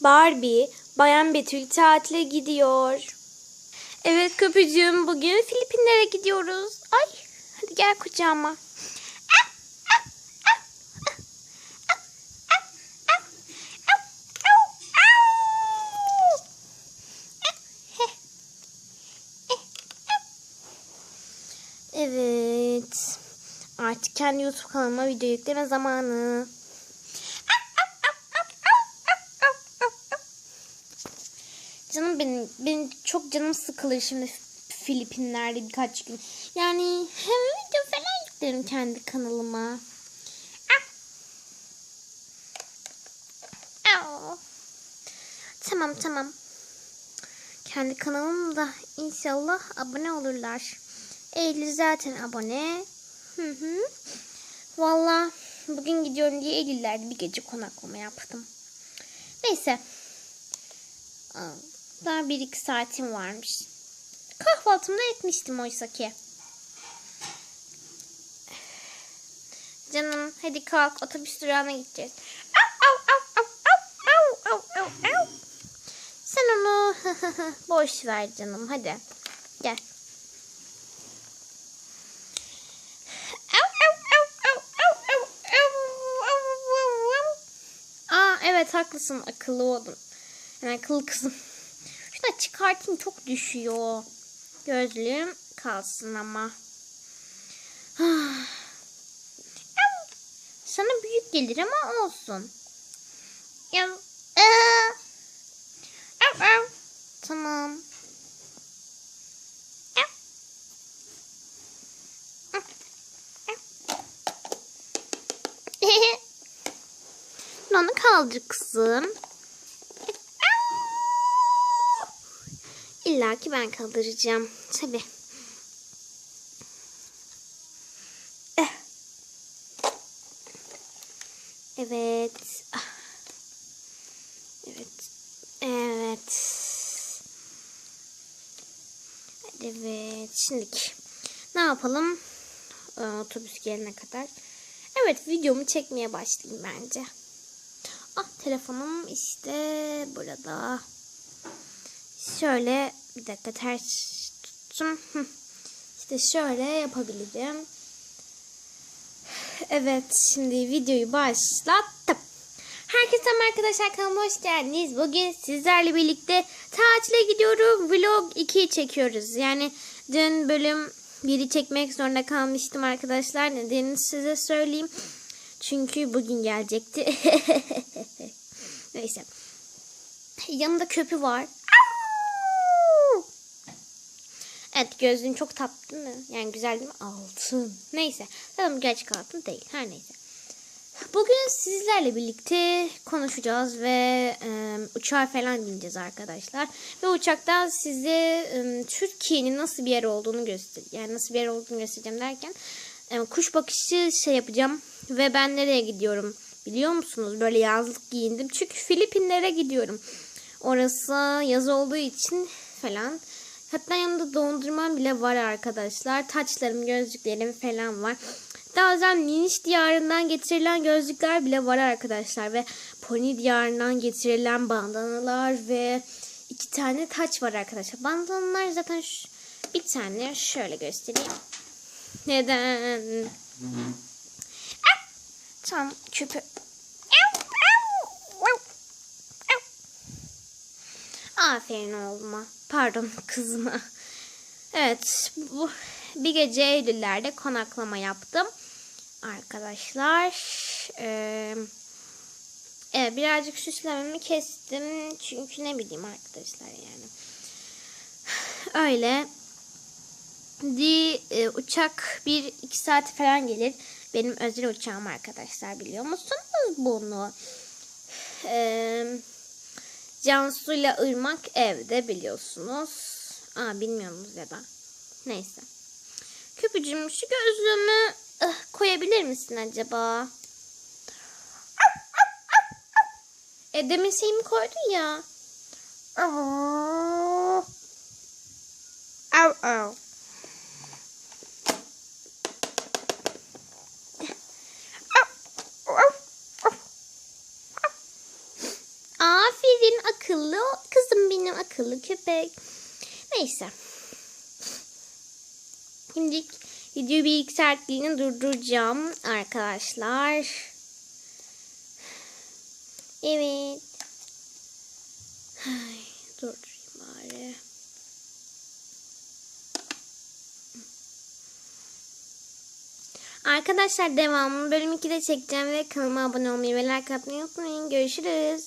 Barbie, Bayan Betül tatile gidiyor. Evet köpücüğüm bugün Filipinlere gidiyoruz. Ay hadi gel kucağıma. Evet. Artık kendi YouTube kanalıma video yükleme zamanı. Canım benim, benim çok canım sıkılır şimdi Filipinler'de birkaç gün. Yani hem video falan yüklerim kendi kanalıma. Au. Tamam tamam. Kendi kanalımda inşallah abone olurlar. Eylül zaten abone. Hı hı. Valla bugün gidiyorum diye Eylül'lerde bir gece konaklama yaptım. Neyse. Aa, daha 1-2 saatim varmış. Kahvaltımda etmiştim oysa ki. Canım hadi kalk otobüs durağına gideceğiz. Sen onu boş ver canım hadi. Gel. Aa evet haklısın akıllı oldum. Yani akıllı kızım. Da çıkartayım çok düşüyor. Gözlüğüm kalsın ama. Sana büyük gelir ama olsun. Au. Tamam. Onu kaldır kızım. İlla ki ben kaldıracağım. Tabi. Eh. Evet. Ah. Evet. Evet. Evet. Şimdiki. Ne yapalım? Ee, otobüs gelene kadar. Evet videomu çekmeye başlayayım bence. Ah telefonum işte burada. Şöyle bir dakika ters tuttum. İşte şöyle yapabilirim. Evet şimdi videoyu başlattım. Herkese arkadaşlar kanalıma hoş geldiniz. Bugün sizlerle birlikte tatile gidiyorum. Vlog 2'yi çekiyoruz. Yani dün bölüm 1'i çekmek zorunda kalmıştım arkadaşlar. Nedenini size söyleyeyim. Çünkü bugün gelecekti. Neyse. Yanında köpü var. Evet gözlüğün çok tatlı değil mi? Yani güzel değil mi? Altın. Neyse. Bu gerçek altın değil. Her neyse. Bugün sizlerle birlikte konuşacağız ve e, uçağa falan bineceğiz arkadaşlar. Ve uçaktan size e, Türkiye'nin nasıl bir yer olduğunu göstereceğim. Yani nasıl bir yer olduğunu göstereceğim derken e, kuş bakışı şey yapacağım. Ve ben nereye gidiyorum biliyor musunuz? Böyle yazlık giyindim. Çünkü Filipinlere gidiyorum. Orası yaz olduğu için falan. Hatta yanında dondurmam bile var arkadaşlar. Taçlarım, gözlüklerim falan var. Daha özel Miniş diyarından getirilen gözlükler bile var arkadaşlar. Ve Pony diyarından getirilen bandanalar ve iki tane taç var arkadaşlar. Bandanalar zaten şu, bir tane şöyle göstereyim. Neden? Tam küpü. Aferin oğluma. Pardon kızıma. Evet bu bir gece Eylül'lerde konaklama yaptım. Arkadaşlar. Ee, evet birazcık süslememi kestim. Çünkü ne bileyim arkadaşlar yani. Öyle. Di, e, uçak bir iki saat falan gelir. Benim özel uçağım arkadaşlar biliyor musunuz bunu? Eee Cansu ile Irmak evde biliyorsunuz. Aa bilmiyorsunuz ya da. Neyse. Köpücüğüm şu gözlüğümü ıh, koyabilir misin acaba? E demin şeyimi koydun ya. Au au. Aferin akıllı kızım benim akıllı köpek. Neyse. Şimdi videoyu bir iki durduracağım arkadaşlar. Evet. Ay, durdurayım bari. Arkadaşlar devamını bölüm 2'de çekeceğim ve kanalıma abone olmayı ve like atmayı unutmayın. Görüşürüz.